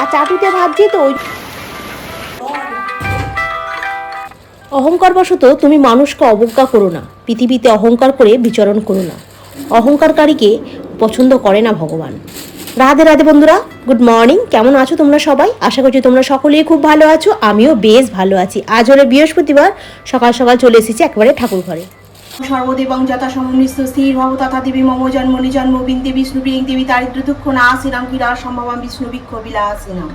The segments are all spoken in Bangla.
আর চাটুতে ভাবছি তো ওই অহংকার বশত তুমি মানুষকে অবজ্ঞা করো না, পৃথিবীতে অহংকার করে বিচরণ করো না। অহংকারকারীকে পছন্দ করে না ভগবান। রাধে রাধে বন্ধুরা, গুড মর্নিং, কেমন আছো তোমরা সবাই? আশা করছি তোমরা সকলেই খুব ভালো আছো, আমিও বেশ ভালো আছি। আজ হলো বৃহস্পতিবার, সকাল সকাল চলে এসেছি একেবারে ঠাকুর ঘরে সর্বদেবং যথা সমন্বিত স্থির ভব তথা দেবী মম জন্মনি জন্ম বিন্দে বিষ্ণু প্রিয়ং দেবী দারিদ্র দুঃখ না আসিনাম কিরা সম্ভবাম বিষ্ণু বিক্ষ বিলাসিনাম।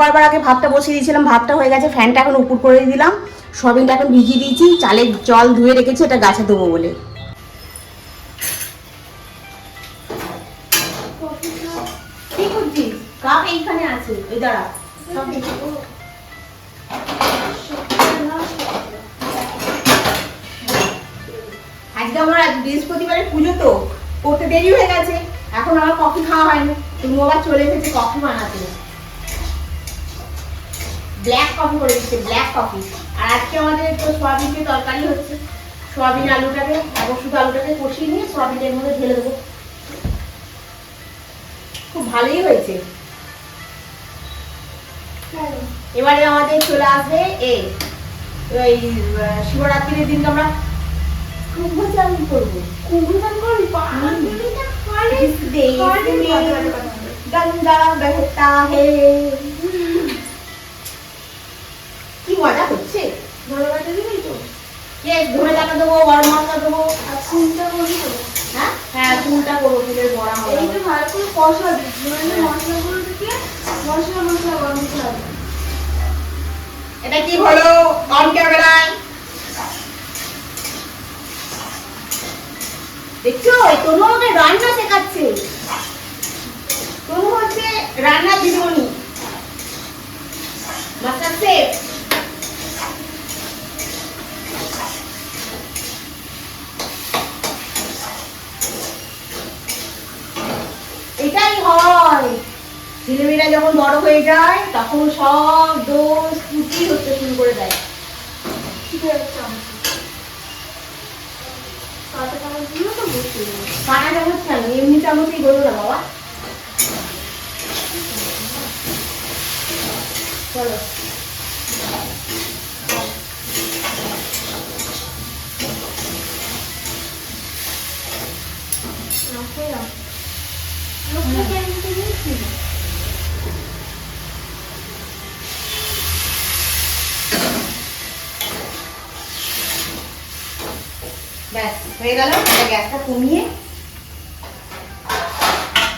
করবার আগে ভাতটা বসিয়ে দিয়েছিলাম, ভাতটা হয়ে গেছে, ফ্যানটা এখন উপর করে দিলাম। সবিনটা এখন ভিজিয়ে দিয়েছি চালের জল ধুয়ে রেখেছি, এটা গাছে দেবো বলে। আমার পুজো তো, করতে দেরি হয়ে গেছে, এখন আমার কফি খাওয়া হয়নি তুমি আবার চলে এসেছে কফি বানাতে। ব্ল্যাক কফি করে দিচ্ছে ব্ল্যাক কফি আর আজকে আমাদের একটু সোয়াবিনের তরকারি হচ্ছে। সোয়াবিন আলুটাকে এবং শুধু আলুটাকে কষিয়ে নিয়ে সোয়াবিনের মধ্যে ঢেলে দেবো। খুব ভালোই হয়েছে। এবারে আমাদের চলে আসবে এ ওই শিবরাত্রির দিনকে আমরা কুম্ভ চান করব? কুম্ভ চান করবি গঙ্গা বহতা হে। হচ্ছে কে? ধরে টাকা দেবো গরম মশলা দেবো হ্যাঁ? হ্যাঁ চুলটা করব চুলের বড়া হবে। এটা কি হলো অন ক্যামেরায় দেখছ? এই তনু আমাকে রান্না শেখাচ্ছে। তনু হচ্ছে রান্না দিদিমণি। মাস্টার শেফ এটাই হয়। ছেলেমেয়েরা যখন বড় হয়ে যায় তখন সব দোষ ত্রুটি হতে শুরু করে দেয়। কাটা চামচ কেন এমনি চামচই বলো না বাবা। চলো ব্যাস হয়ে গেল এটা গ্যাসটা কমিয়ে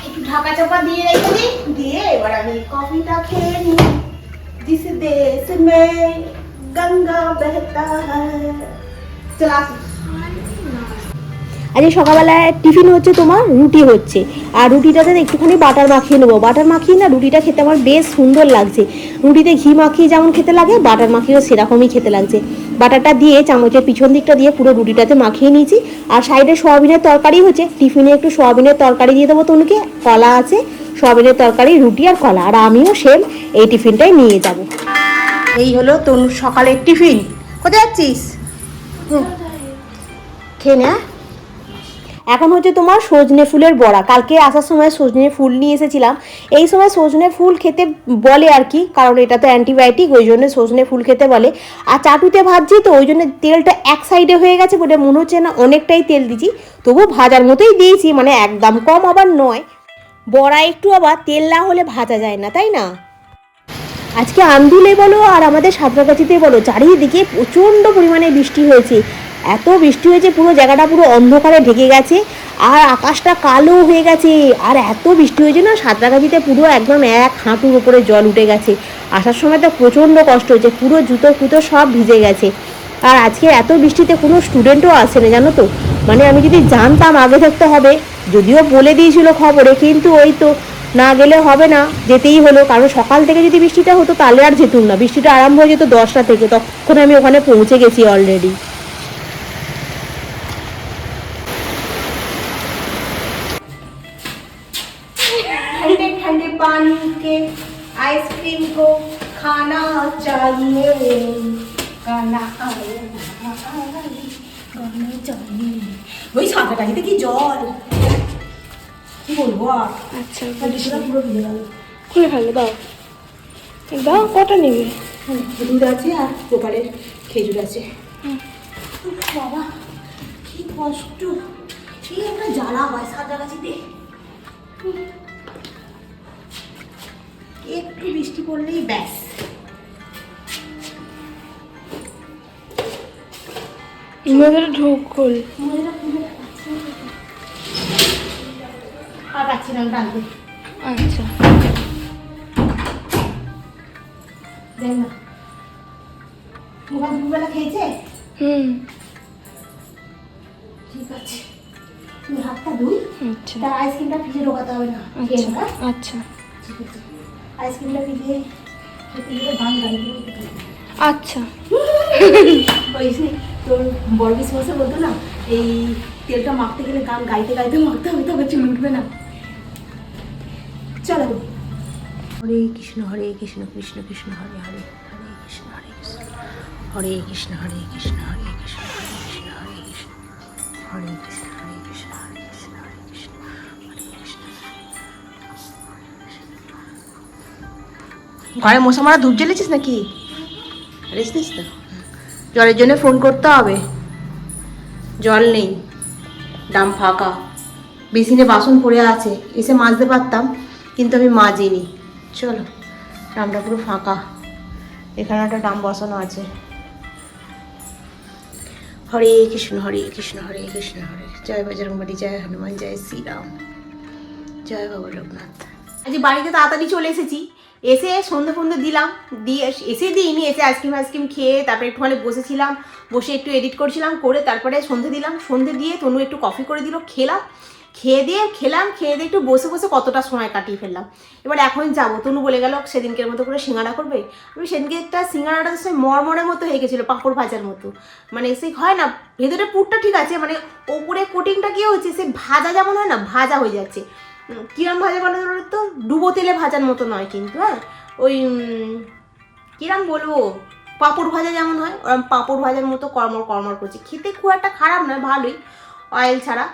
একটু ঢাকা চাপা দিয়ে রেখে দিই দিয়ে এবার আমি কফিটা খেয়ে নিই जिस देश में गंगा बहता है চলে আসি আজকে সকালবেলায় টিফিন হচ্ছে তোমার, রুটি হচ্ছে। আর রুটিটাতে একটুখানি বাটার মাখিয়ে নেব। বাটার মাখিয়ে না রুটিটা খেতে আমার বেশ সুন্দর লাগছে। রুটিতে ঘি মাখিয়ে যেমন খেতে লাগে, বাটার মাখিয়েও সেরকমই খেতে লাগছে। বাটারটা দিয়ে, চামচের পিছন দিকটা দিয়ে পুরো রুটিটাতে মাখিয়ে নিয়েছি। আর সাইডে সোয়াবিনের তরকারি হচ্ছে। টিফিনে একটু সোয়াবিনের তরকারি দিয়ে দেবো তনুকে কলা আছে, সোয়াবিনের তরকারি, রুটি আর কলা। আর আমিও সেম এই টিফিনটাই নিয়ে যাব। এই হলো তনু সকালের টিফিন। কোথায় যাচ্ছিস? খেয়ে নে? এখন হচ্ছে তোমার সজনে ফুলের বড়া। কালকে আসার সময় সজনে ফুল নিয়ে এসেছিলাম। এই সময় সজনে ফুল খেতে বলে আর কি, কারণ এটা তো অ্যান্টিবায়োটিক, ওই জন্য সজনে ফুল খেতে বলে। আর চাটুতে ভাজছি, তো ওই জন্য তেলটা এক সাইডে হয়ে গেছে, বলে মনে হচ্ছে না অনেকটাই তেল দিচ্ছি। তবু ভাজার মতোই দিয়েছি মানে একদম কম আবার নয়। বড়া একটু আবার তেল না হলে ভাজা যায় না, তাই না? আজকে আন্দুলে বলো, আর আমাদের সাঁতরাগাছিতে বলো, চারিদিকে প্রচণ্ড পরিমাণে বৃষ্টি হয়েছে। এত বৃষ্টি হয়েছে, পুরো জায়গাটা পুরো অন্ধকারে ঢেকে গেছে, আর আকাশটা কালো হয়ে গেছে, আর এত বৃষ্টি হয়েছে না, সাঁতরাগাছিতে পুরো একদম এক হাঁটুর উপরে জল উঠে গেছে। আসার সময় তো প্রচণ্ড কষ্ট হয়েছে, পুরো জুতো ফুতো সব ভিজে গেছে। আর আজকে এত বৃষ্টিতে কোনো স্টুডেন্টও আসে না, জানো তো? মানে আমি যদি জানতাম আগে থাকতে হবে, যদিও বলে দিয়েছিল খবরে, কিন্তু ওই তো না গেলে হবে না, যেতেই হলো। কারণ সকাল থেকে যদি বৃষ্টিটা হতো, তাহলে আর যেতুম না। বৃষ্টিটা আরম্ভ হয়ে যেত দশটা থেকে, তখন আমি ওখানে পৌঁছে গেছি অলরেডি ठंडे ठंडे पानी के आइसक्रीम को खाना चाहिए गाना आए গানা चाहिए ওই সাঁতারটাকে কি জল কি বলবো আর আচ্ছা বৃষ্টিটা পুরো ভিজে গেল খুলে ফেলে দাও দাও কটা নেবে দুধ আছে আর গোপালের খেজুর আছে উফ, বাবা কি কষ্ট কি একটা জ্বালা হয় সাঁতরাগাছিতে একটু বৃষ্টি পড়লেই ব্যাস। মজাটা খুলে। আর পাচ্ছি না টানতে আচ্ছা। দেখ না। খেয়েছে? হুম। ঠিক আছে। তুমি হাতটা ধুই। আচ্ছা। তার আইসক্রিমটা ফ্রিজে ঢোকাতে হবে না। আচ্ছা। হ্যাঁ? আচ্ছা। ঠিক আছে। আইসক্রিমটা হবে। আচ্ছা। ওই তোর বড় বিশ মাসে বলতো না এই তেলটা মাখতে গেলে গান গাইতে গাইতে মাখতে হবে তবে চুল উঠবে না। চলো। হরে কৃষ্ণ হরে কৃষ্ণ কৃষ্ণ কৃষ্ণ হরে হরে হরে কৃষ্ণ হরে কৃষ্ণ হরে কৃষ্ণ হরে কৃষ্ণ হরে কৃষ্ণ হরে কৃষ্ণ হরে কৃষ্ণ হরে কৃষ্ণ হরে কৃষ্ণ। ঘরে মশা মারা ধূপ জ্বেলেছিস নাকি? রেছিস তো। জলের জন্য ফোন করতে হবে। জল নেই। ডাম ফাঁকা। বেসিনে বাসন পড়ে আছে। এসে মাজতে পারতাম, কিন্তু আমি মাজিনি। চলো ডামটা পুরো ফাঁকা। এখানে একটা ডাম বসানো আছে। হরে কৃষ্ণ হরে কৃষ্ণ হরে কৃষ্ণ, হরে। জয় বজরংবলী, জয় হনুমান, জয় শ্রীরাম। জয় বাবা লোকনাথ আজ বাড়িতে তাড়াতাড়ি চলে এসেছি। এসে সন্ধে ফন্ধে দিলাম, দিয়ে এসে দিইনি এসে আইসক্রিম আইসক্রিম খেয়ে তারপরে একটুখানি বসেছিলাম, বসে একটু এডিট করছিলাম, করে তারপরে সন্ধে দিলাম সন্ধে দিয়ে তনু একটু কফি করে দিল, খেলাম, খেয়ে দিয়ে খেলাম, খেয়ে দিয়ে একটু বসে বসে কতটা সময় কাটিয়ে ফেললাম। এবার এখন যাব, তনু বলে গেল সেদিনকের মতো করে সিঙ্গাড়া করবে। আমি সেদিনকে একটা সিঙ্গাড়াটা সে মরমরের মতো হয়ে গেছিল, পাঁপড় ভাজার মতো। মানে সে হয় না, ভেতরে পুরটা ঠিক আছে মানে ওপরে কোটিংটা কী হচ্ছে, সে ভাজা যেমন হয় না, ভাজা হয়ে যাচ্ছে। কিরম ভাজা বলো তো? ডুবো তেলে ভাজার মতো নয় কিন্তু হ্যাঁ? ওই কিরম বলব? পাঁপড় ভাজা যেমন হয় ওরকম পাঁপড় ভাজার মতো কর্মর কর্মর করছে। খেতে খুব একটা খারাপ নয়, ভালোই অয়েল ছাড়া।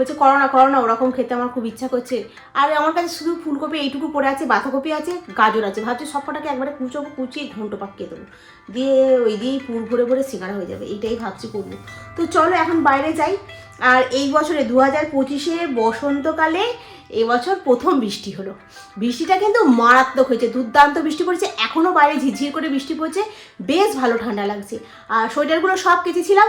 বলছে করোনা করোনা, ওরকম খেতে আমার খুব ইচ্ছা করছে। আর আমার কাছে শুধু ফুলকপি এইটুকু পড়ে আছে, বাঁধাকপি আছে, গাজর আছে। ভাবছি সব কটাকে একবারে কুচোবো, কুচিয়ে ঘন্ট পাকিয়ে দেবো। দিয়ে ওই দিয়েই পুর ভরে ভরে সিঙ্গারা হয়ে যাবে, এইটাই ভাবছি করব। তো চলো এখন বাইরে যাই। আর এই বছরে দু হাজার পঁচিশে বসন্তকালে এবছর প্রথম বৃষ্টি হলো। বৃষ্টিটা কিন্তু মারাত্মক হয়েছে, দুর্দান্ত বৃষ্টি পড়েছে এখনও বাইরে ঝিরঝির করে বৃষ্টি পড়ছে, বেশ ভালো ঠান্ডা লাগছে। আর সোয়েটারগুলো সব কেচেছিলাম।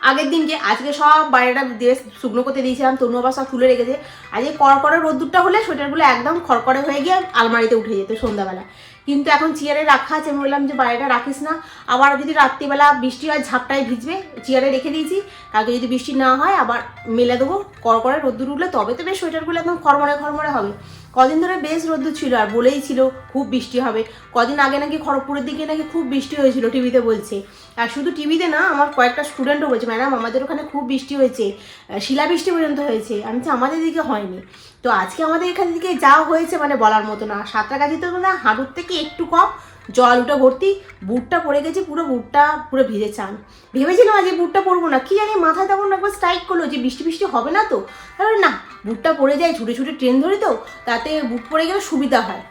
আগের দিনকে, আজকে সব বাইরেটা দিয়ে শুকনো করতে দিয়েছিলাম, তনু আবার সব তুলে রেখেছে। আজকে কড়কড়ে রোদ্দুরটা হলে সোয়েটারগুলো একদম খড়কড়ে হয়ে গিয়ে আলমারিতে উঠে যেত সন্ধ্যাবেলা। কিন্তু এখন চেয়ারে রাখা আছে। আমি বললাম যে, বাড়িটা রাখিস না। আবার যদি রাত্রিবেলা বৃষ্টি হয়, ঝাপটায় ভিজবে। চেয়ারে রেখে দিয়েছি। কালকে যদি বৃষ্টি না হয়, আবার মেলে দেবো। কড়কড়ে রোদ্দুর উঠলে তবে তো বেশ সোয়েটারগুলো একদম খরমরে খরমরে হবে। কদিন ধরে বেশ রোদ্দ ছিল আর বলেই ছিল খুব বৃষ্টি হবে। কদিন আগে নাকি খড়গপুরের দিকে নাকি খুব বৃষ্টি হয়েছিল, টিভিতে বলছে। আর শুধু টিভিতে না, আমার কয়েকটা স্টুডেন্টও বলছে ম্যাডাম আমাদের ওখানে খুব বৃষ্টি হয়েছে। শিলা শিলাবৃষ্টি পর্যন্ত হয়েছে। আমি আমাদের দিকে হয়নি। তো আজকে আমাদের এখান থেকে যা হয়েছে মানে বলার মতো না। সাঁতরাগাছিতে মানে হাঁটুর থেকে একটু কম জল উঠে ভর্তি, বুটটা পড়ে গেছে, পুরো বুটটা, পুরো ভিজে চান। ভেবেছিলাম আজকে বুটটা পরবো না, কি জানি মাথায় তখন একবার স্ট্রাইক করল যে বৃষ্টি বৃষ্টি হবে না তো। তাহলে না, বুটটা পড়ে যায়, ছুটে ছুটে ট্রেন ধরি তো, তাতে বুট পরে গেলে সুবিধা হয়।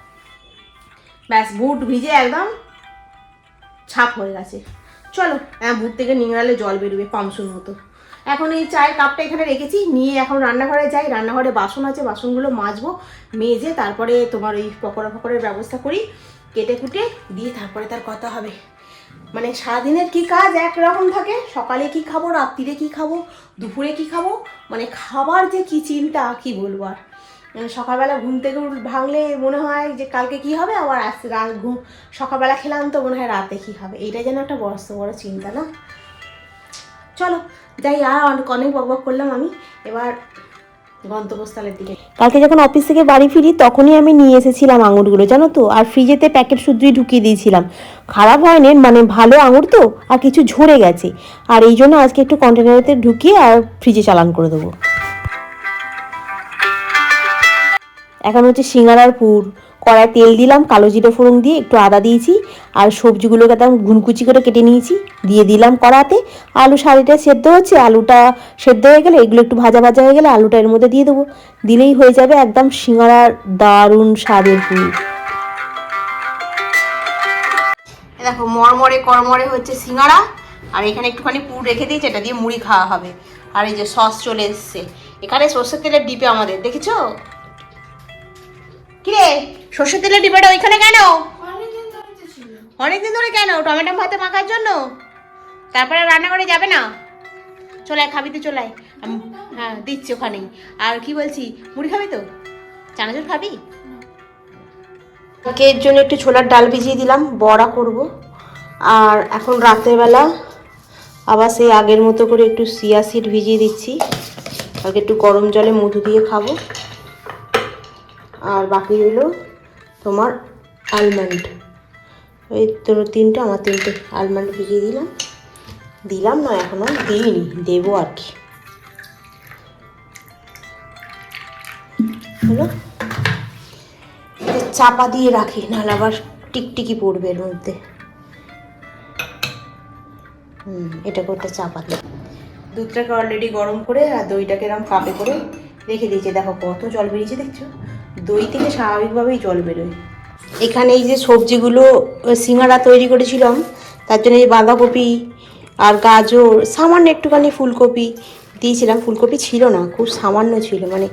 ব্যাস, বুট ভিজে একদম ছাপ হয়ে গেছে। চলো হ্যাঁ বুট থেকে নিংড়ালে জল বেরোবে, পামসুর মতো। এখন এই চায়ের কাপটা এখানে রেখেছি, নিয়ে এখন রান্নাঘরে যাই। রান্নাঘরে বাসন আছে, বাসনগুলো মাজবো, মেজে তারপরে তোমার ওই পকোড়া ফকোড়ার ব্যবস্থা করি। কেটে কুটে দিয়ে তারপরে তার কথা হবে। মানে সারাদিনের কি কাজ একরকম থাকে? সকালে কি খাব, রাত্রিরে কি খাব, দুপুরে কি খাব? মানে খাবার যে কি চিন্তা, কি বলব আর? সকালবেলা ঘুম থেকে ভাঙলে মনে হয় যে কালকে কি হবে? আবার আজ রাত ঘুম সকালবেলা খেলাম তো মনে হয় রাতে কি হবে? এইটা যেন একটা বড় বড় চিন্তা, না? চলো, যাই, আর অনেক অনেক বক করলাম আমি। এবার গন্তব্যস্থলের দিকে। কালকে যখন অফিস থেকে বাড়ি ফিরি, তখনই আমি নিয়ে এসেছিলাম আঙুরগুলো, জানো তো? আর ফ্রিজেতে প্যাকেট শুধুই ঢুকিয়ে দিয়েছিলাম। খারাপ হয়নি মানে ভালো আঙুর তো, আর কিছু ঝরে গেছে। আর এই জন্য আজকে একটু কন্টেনারেতে ঢুকিয়ে আর ফ্রিজে চালান করে দেবো। এখন হচ্ছে সিঙ্গারার পুর কড়ায় তেল দিলাম, কালো জিরে ফোড়ন দিয়ে একটু আদা দিয়েছি, আর সবজিগুলোকে একদম ঘুনকুচি করে কেটে নিয়েছি, দিয়ে দিলাম কড়াতে। আলু শাড়িটা সেদ্ধ হচ্ছে, আলুটা সেদ্ধ হয়ে গেলে এগুলো একটু ভাজা ভাজা হয়ে গেলে আলুটা এর মধ্যে দিয়ে দেবো। দিলেই হয়ে যাবে একদম সিঙ্গারার দারুণ স্বাদের পুর। দেখো, মরমরে করমরে হচ্ছে সিঙ্গারা, আর এখানে একটুখানি পুর রেখে দিয়েছে, এটা দিয়ে মুড়ি খাওয়া হবে। আর এই যে সস চলে এসছে। এখানে সর্ষের তেলের ডিপে আমাদের, দেখেছ? কিরে? সর্ষের তেলের ডিবেটা ওইখানে কেন? অনেকদিন ধরে কেন? টমেটো ভাতে মাখার জন্য? তারপরে রান্নাঘরে যাবে না? চলে আয়, খাবি তো চলে আয়। হ্যাঁ দিচ্ছি ওখানেই। আর কি বলছি মুড়ি খাবি তো? চানাচুর খাবি? কের জন্য একটু ছোলার ডাল ভিজিয়ে দিলাম বড়া করব। আর এখন রাতেরবেলা আবার সেই আগের মতো করে একটু সিয়া সিড ভিজিয়ে দিচ্ছি। আগে একটু গরম জলে মধু দিয়ে খাব। আর বাকি হলো তোমার আলমন্ড ওই তোর তিনটে, আমার তিনটে আলমন্ড ভিজিয়ে দিলাম। দিলাম না এখনও দিইনি, দেবো আর কি। চাপা দিয়ে রাখি, নাহলে আবার টিকটিকি পড়বে এর মধ্যে। হুম, এটা করতে চাপা দিই দুধটাকে অলরেডি গরম করে আর দইটাকে এরকম কাপে করে রেখে দিয়েছি। দেখো কত জল বেরিয়েছে, দেখছ? দই থেকে স্বাভাবিকভাবেই জল বেরোয়। এখানে এই যে সবজিগুলো সিঙ্গারা তৈরি করেছিলাম, তার জন্য এই বাঁধাকপি আর গাজর, সামান্য একটুখানি ফুলকপি দিয়েছিলাম। ফুলকপি ছিল না, খুব সামান্য ছিল মানে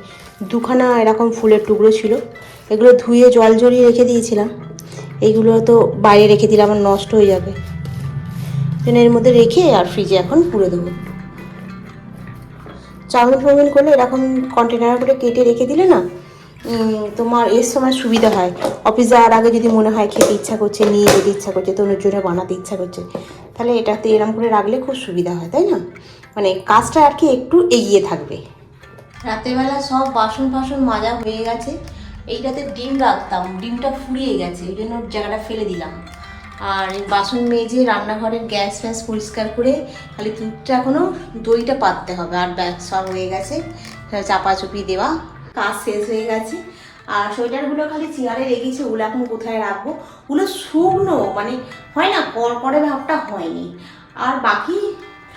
দুখানা এরকম ফুলের টুকরো ছিল। এগুলো ধুয়ে জল জড়িয়ে রেখে দিয়েছিলাম। এইগুলো তো বাইরে রেখে দিলে আমার নষ্ট হয়ে যাবে। জন্য এর মধ্যে রেখে আর ফ্রিজে এখন পুড়ে দেবো। চাউমিন ফাউমিন করলে এরকম কন্টেনার করে কেটে রেখে দিলে না তোমার এর সময় সুবিধা হয়। অফিস যাওয়ার আগে যদি মনে হয় খেতে ইচ্ছা করছে, নিয়ে যেতে ইচ্ছা করছে তনুর জন্য বানাতে ইচ্ছা করছে, তাহলে এটাতে এরম করে রাখলে খুব সুবিধা হয়, তাই না? মানে কাজটা আর কি একটু এগিয়ে থাকবে। রাতেরবেলা সব বাসন ফাসন মাজা হয়ে গেছে। এইটাতে ডিম রাখতাম, ডিমটা ফুরিয়ে গেছে ওই জন্য জায়গাটা ফেলে দিলাম। আর বাসন মেজে রান্নাঘরের গ্যাস ফ্যাস পরিষ্কার করে, খালি দুধটা এখনও দইটা পাততে হবে, আর ব্যাস, সব হয়ে গেছে। চাপাচুপি দেওয়া কাজ শেষ হয়ে গেছে। আর সোয়েটারগুলো খালি চেয়ারে রেখেছি, ওগুলো এখন কোথায় রাখব? ওগুলো শুকনো মানে হয় না, কড়কড়ে ভাবটা হয়নি। আর বাকি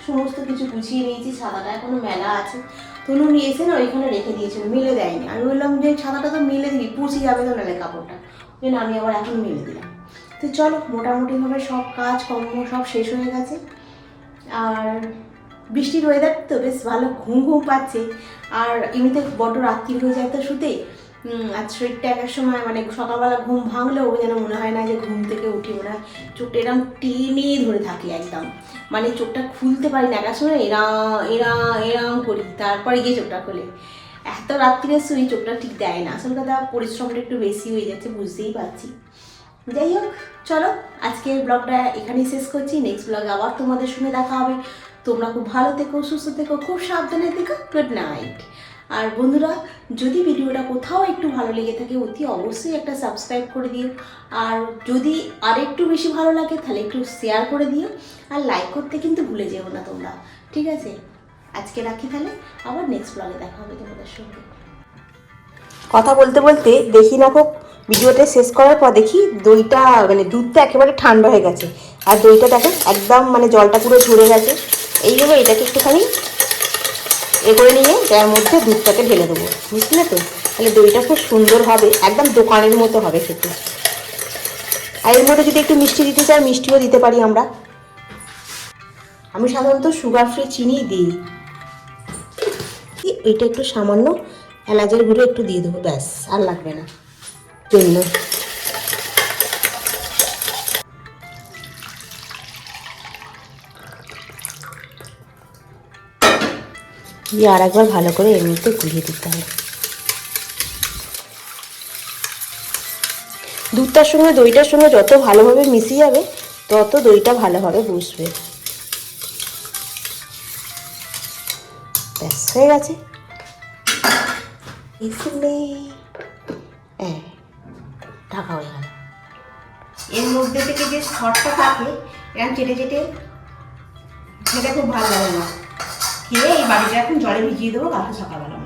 সমস্ত কিছু গুছিয়ে নিয়েছি, ছাতাটা এখনও মেলা আছে। তনু এসে না ওইখানে রেখে দিয়েছিল, মিলে দেয়নি। আমি বললাম যে, ছাতাটা তো মিলে দিবি, পুষি যাবে তো নালে কাপড়টা। ওই আমি আবার এখন মিলে দিলাম। তো চলো, মোটামুটিভাবে সব কাজ কর্ম সব শেষ হয়ে গেছে। আর বৃষ্টির ওয়েদার তো, বেশ ভালো ঘুম ঘুম পাচ্ছে। আর এমনিতে বড্ড রাত্রি হয়ে যায় তো শুতে। আর শরীরটা একের সময় মানে সকালবেলা ঘুম ভাঙলেও যেন মনে হয় না যে ঘুম থেকে উঠি মনে হয় চোখটা এরকম টেনে ধরে থাকে একদম। মানে চোখটা খুলতে পারি না একের সময় এরা এরা, এরাম করি, তারপরে গিয়ে চোখটা খোলে। এত রাত্রিরে শুই, চোখটা ঠিক দেয় না। আসল কথা পরিশ্রমটা একটু বেশি হয়ে যাচ্ছে, বুঝতেই পারছি। যাই হোক, চলো, আজকের ব্লগটা এখানেই শেষ করছি। নেক্সট ব্লগে আবার তোমাদের সঙ্গে দেখা হবে। তোমরা খুব ভালো থেকো, সুস্থ থেকো, খুব সাবধানে থেকো গুড নাইট আর বন্ধুরা, যদি ভিডিওটা কোথাও একটু ভালো লেগে থাকে, অতি অবশ্যই একটা সাবস্ক্রাইব করে দিও। আর যদি আর একটু বেশি ভালো লাগে, তাহলে একটু শেয়ার করে দিও। আর লাইক করতে কিন্তু ভুলে যেও না তোমরা। ঠিক আছে? আজকে রাখি তাহলে। আবার নেক্সট ব্লগে দেখা হবে তোমাদের সঙ্গে। কথা বলতে বলতে দেখি না খুব ভিডিওটা শেষ করার পর দেখি দইটা মানে দুধটা একেবারে ঠান্ডা হয়ে গেছে। আর দইটা দেখেন একদম মানে জলটা পুরো ঝরে গেছে। এইভাবে এটাকে একটুখানি এ করে নিয়ে তার মধ্যে দুধটাকে ঢেলে দেবো। বুঝলে তো? তাহলে দইটা খুব সুন্দর হবে, একদম দোকানের মতো হবে খেতে। আর এর মধ্যে যদি একটু মিষ্টি দিতে চাই, মিষ্টিও দিতে পারি আমরা। আমি সাধারণত সুগার ফ্রি চিনি দিই। এটা একটু সামান্য এলাচের গুঁড়ো একটু দিয়ে দেবো, ব্যাস, আর লাগবে না। জন্য। দিয়ে আর একবার ভালো করে এর মধ্যে গুলিয়ে দিতে হবে। দুধটার সঙ্গে, দইটার সঙ্গে যত ভালোভাবে মিশিয়ে যাবে, তত দইটা ভালোভাবে বুঝবে ব্যাস, হয়ে গেছে। ঢাকা হয়ে গেল। এর মধ্যে থেকে যে শর্টটা থাকে এরকম চেটে চেটে সেটা খুব ভালো লাগে না। খেয়ে এই বাড়িটা এখন জলে ভিজিয়ে দেবো কালকে সকালবেলা।